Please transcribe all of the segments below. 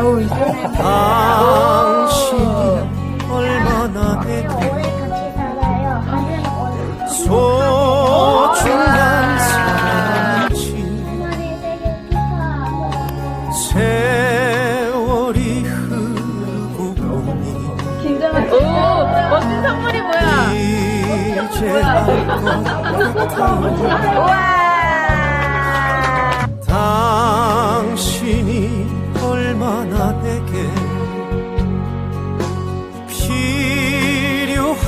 아우, 이제. 당신이 얼마나. 소중한 사람인지. 세월이 흐르고 보니 오, 멋진 선물이 뭐야? 이제 알것 같아요 우와!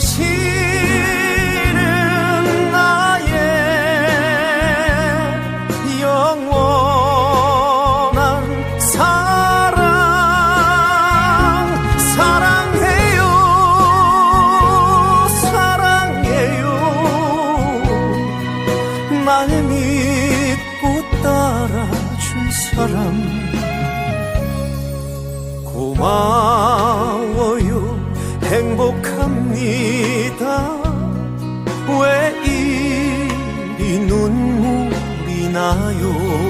당 나요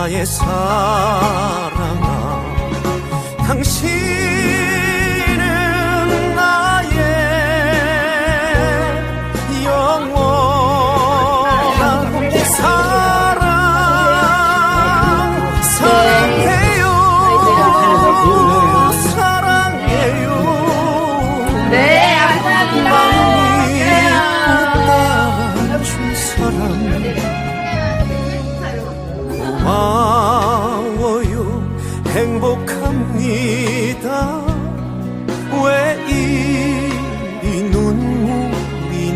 나의 사랑아 당신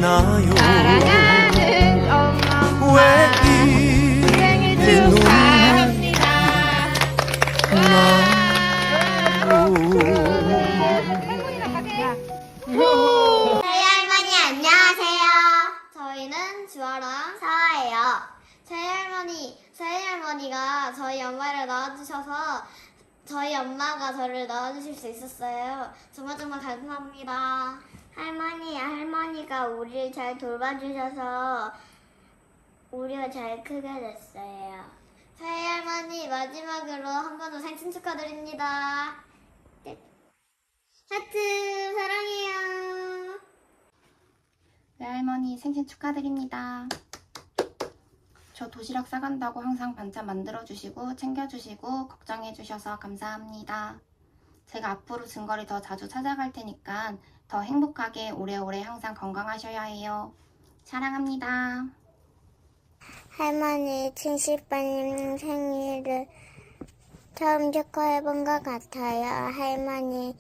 나요 사랑하는 엄마. 왜 생일 축하합니다. 저희 할머니 안녕하세요. 저희는 주아랑 사아예요. 저희 할머니, 저희 할머니가 저희 엄마를 낳아주셔서 저희 엄마가 저를 낳아주실 수 있었어요. 정말 정말 감사합니다. 할머니, 할머니가 우리를 잘 돌봐주셔서 우리가 잘 크게 됐어요. 저희 할머니 마지막으로 한 번 더 생신 축하드립니다. 끝. 하트 사랑해요. 네, 할머니 생신 축하드립니다. 저 도시락 싸간다고 항상 반찬 만들어주시고 챙겨주시고 걱정해주셔서 감사합니다. 제가 앞으로 증거리 더 자주 찾아갈 테니까 더 행복하게 오래오래 항상 건강하셔야 해요. 사랑합니다. 할머니 70번 생일을 처음 축하해본 것 같아요. 할머니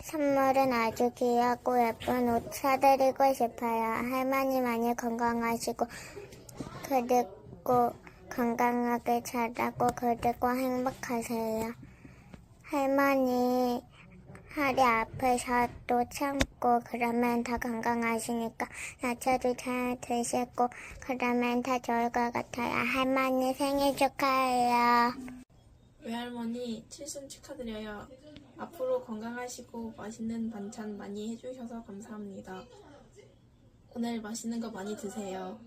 선물은 아주 귀하고 예쁜 옷 사드리고 싶어요. 할머니 많이 건강하시고 그리고 건강하게 자라고 그리고 행복하세요. 할머니 허리 아프셔도 참고 그러면 더 건강하시니까 야채도 잘 드시고 그러면 더 좋을 것 같아요. 할머니 생일 축하해요. 외할머니 칠순 축하드려요. 앞으로 건강하시고 맛있는 반찬 많이 해주셔서 감사합니다. 오늘 맛있는 거 많이 드세요.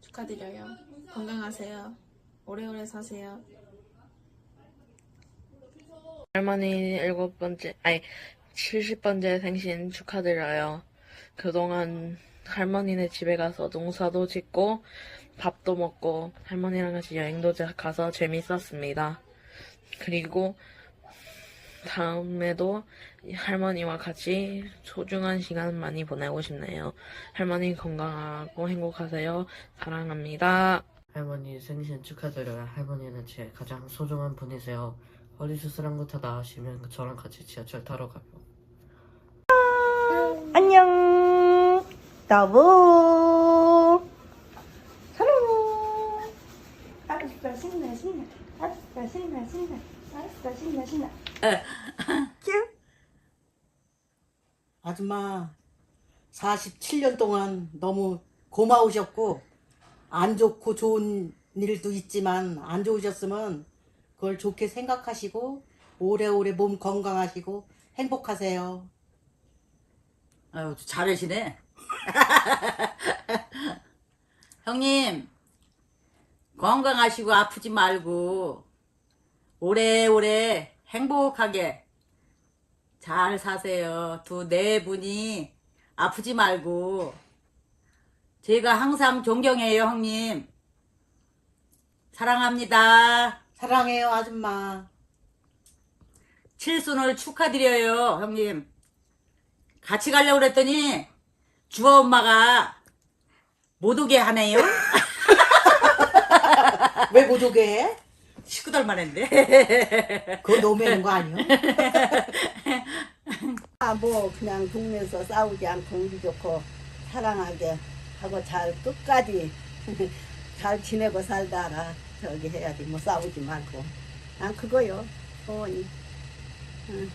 축하드려요. 건강하세요. 오래오래 사세요. 할머니 일곱 번째, 아니, 70번째 생신 축하드려요. 그동안 할머니네 집에 가서 농사도 짓고 밥도 먹고 할머니랑 같이 여행도 가서 재밌었습니다. 그리고 다음에도 할머니와 같이 소중한 시간 많이 보내고 싶네요. 할머니 건강하고 행복하세요. 사랑합니다. 할머니 생신 축하드려요. 할머니는 제 가장 소중한 분이세요. 허리 수술한 거 다 나으시면 저랑 같이 지하철 타러 가요. 안녕. 여보. 사랑해. 아빠 신나 신나. 아빠 신나 신나. 아빠 신나 신나. 큐. 아줌마 47년 동안 너무 고마우셨고 안 좋고 좋은 일도 있지만 안 좋으셨으면 그걸 좋게 생각하시고 오래오래 몸 건강하시고 행복하세요. 아유, 잘하시네. 형님, 건강하시고 아프지 말고, 오래오래 행복하게 잘 사세요. 두 네 분이 아프지 말고, 제가 항상 존경해요, 형님. 사랑합니다. 사랑해요 아줌마. 칠순을 축하드려요, 형님. 같이 가려고 그랬더니 주아 엄마가 못 오게 하네요. 왜 못 오게 해? 식구들만 했는데. 그거 노매는 거 아니요? 아뭐 그냥 동네에서 싸우지 않고 우리 좋고 사랑하게 하고 잘 끝까지 잘 지내고 살다가 저기 해야지. 뭐 싸우지 말고. 난 그거요. 소원이. 응.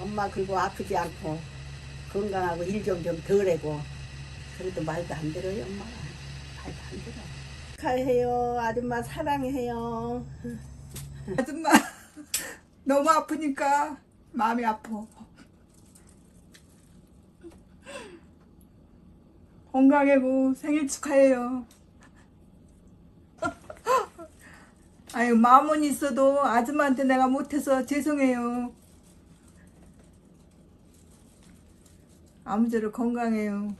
엄마 그리고 아프지 않고 건강하고 일 좀 좀 덜하고. 그래도 말도 안 들어요 엄마가 말도 안 들어. 축하해요. 아줌마 사랑해요. 아줌마 너무 아프니까 마음이 아파. 건강하고 생일 축하해요. 아유 마음은 있어도 아줌마한테 내가 못해서 죄송해요. 아무쪼록 건강해요.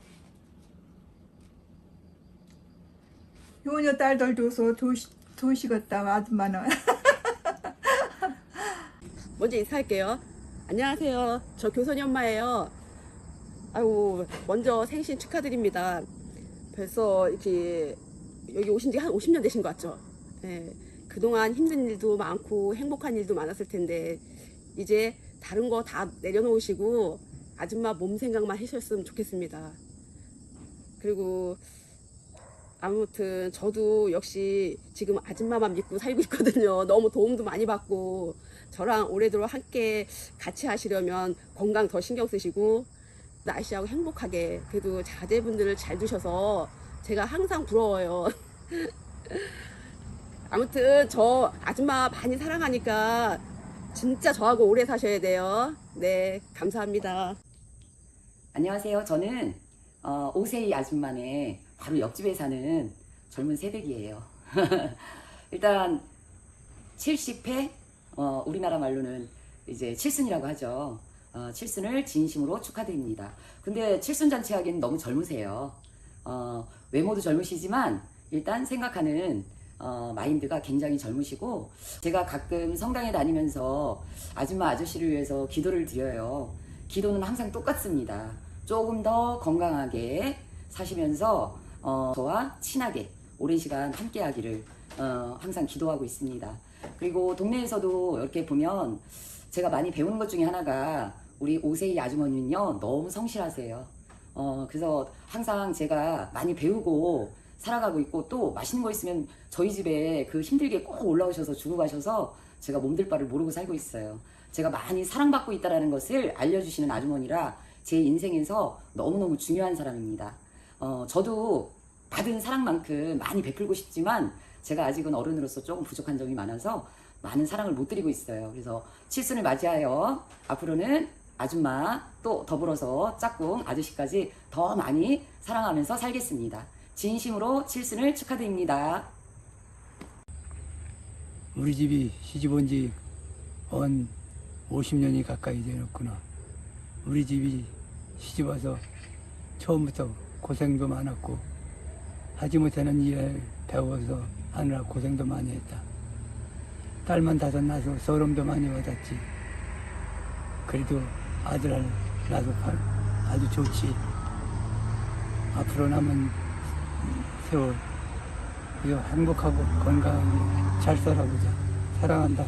효녀 딸들 줘서 도시, 도시겠다 아줌마는. 먼저 인사할게요. 안녕하세요. 저 교선이 엄마예요. 아이고, 먼저 생신 축하드립니다. 벌써 이렇게 여기 오신 지 한 50년 되신 것 같죠? 예. 그동안 힘든 일도 많고 행복한 일도 많았을 텐데, 이제 다른 거 다 내려놓으시고, 아줌마 몸 생각만 하셨으면 좋겠습니다. 그리고, 아무튼 저도 역시 지금 아줌마만 믿고 살고 있거든요. 너무 도움도 많이 받고 저랑 오래도록 함께 같이 하시려면 건강 더 신경 쓰시고 날씨하고 행복하게 그래도 자제분들을 잘 두셔서 제가 항상 부러워요. 아무튼 저 아줌마 많이 사랑하니까 진짜 저하고 오래 사셔야 돼요. 네, 감사합니다. 안녕하세요. 저는 어, 오세희 아줌마네 바로 옆집에 사는 젊은 새댁이에요. 일단 70회 어, 우리나라 말로는 이제 칠순이라고 하죠. 어, 칠순을 진심으로 축하드립니다. 근데 칠순 잔치 하기엔 너무 젊으세요. 어, 외모도 젊으시지만 일단 생각하는 어, 마인드가 굉장히 젊으시고 제가 가끔 성당에 다니면서 아줌마 아저씨를 위해서 기도를 드려요. 기도는 항상 똑같습니다. 조금 더 건강하게 사시면서 어, 저와 친하게 오랜 시간 함께 하기를 어, 항상 기도하고 있습니다. 그리고 동네에서도 이렇게 보면 제가 많이 배우는 것 중에 하나가 우리 오세희 아주머니는요 너무 성실하세요. 어, 그래서 항상 제가 많이 배우고 살아가고 있고 또 맛있는 거 있으면 저희 집에 그 힘들게 꼭 올라오셔서 주고 가셔서 제가 몸들 바를 모르고 살고 있어요. 제가 많이 사랑받고 있다는 것을 알려주시는 아주머니라 제 인생에서 너무너무 중요한 사람입니다. 어, 저도 받은 사랑만큼 많이 베풀고 싶지만 제가 아직은 어른으로서 조금 부족한 점이 많아서 많은 사랑을 못 드리고 있어요. 그래서 칠순을 맞이하여 앞으로는 아줌마 또 더불어서 짝꿍 아저씨까지 더 많이 사랑하면서 살겠습니다. 진심으로 칠순을 축하드립니다. 우리 집이 시집 온 지 한 50년이 가까이 되었구나. 우리 집이 시집 와서 처음부터 고생도 많았고 하지 못하는 일을 배워서 하느라 고생도 많이 했다. 딸만 다섯 낳아서 서름도 많이 받았지. 그래도 아들 낳아서 아주 좋지. 앞으로 남은 세월 그저 행복하고 건강하게 잘 살아보자. 사랑한다.